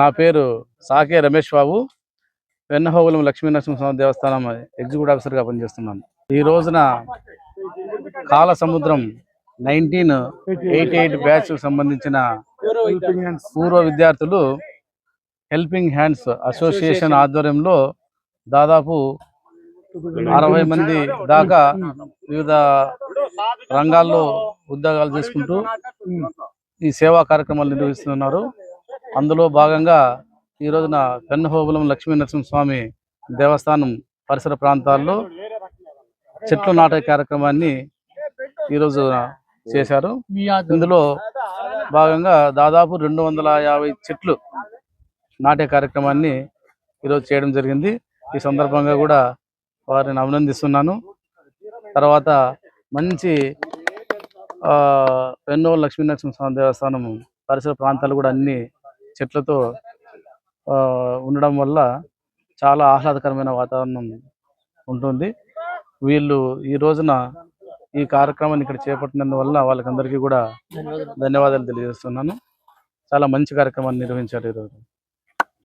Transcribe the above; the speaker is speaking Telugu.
నా పేరు సాకే రమేష్ బాబు. వెన్నహోగులం లక్ష్మీ నరసింహస్వామి దేవస్థానం ఎగ్జిక్యూటివ్ ఆఫీసర్గా పనిచేస్తున్నాను. ఈ రోజున కాల సముద్రం నైన్టీన్ ఎయిటీ ఎయిట్ బ్యాచ్ సంబంధించిన పూర్వ విద్యార్థులు హెల్పింగ్ హ్యాండ్స్ అసోసియేషన్ ఆధ్వర్యంలో దాదాపు అరవై మంది దాకా వివిధ రంగాల్లో ఉద్యోగాలు చేసుకుంటూ ఈ సేవా కార్యక్రమాలు నిర్వహిస్తున్నారు. అందులో భాగంగా ఈ రోజున పెన్నహోగులం లక్ష్మీ నరసింహస్వామి దేవస్థానం పరిసర ప్రాంతాల్లో చెట్లు నాటే కార్యక్రమాన్ని ఈరోజు చేశారు. ఇందులో భాగంగా దాదాపు రెండు వందల యాభై చెట్లు నాటే కార్యక్రమాన్ని ఈరోజు చేయడం జరిగింది. ఈ సందర్భంగా కూడా వారిని అభినందిస్తున్నాను. తర్వాత మంచి ఆ, పెన్నోలు లక్ష్మీ దేవస్థానం పరిసర ప్రాంతాలు కూడా అన్ని చెట్లతో ఉండడం వల్ల చాలా ఆహ్లాదకరమైన వాతావరణం ఉంటుంది. వీళ్ళు ఈ రోజున ఈ కార్యక్రమాన్ని ఇక్కడ చేపట్టినందువల్ల వాళ్ళకందరికీ కూడా ధన్యవాదాలు తెలియజేస్తున్నాను. చాలా మంచి కార్యక్రమాన్ని నిర్వహించారు ఈరోజు.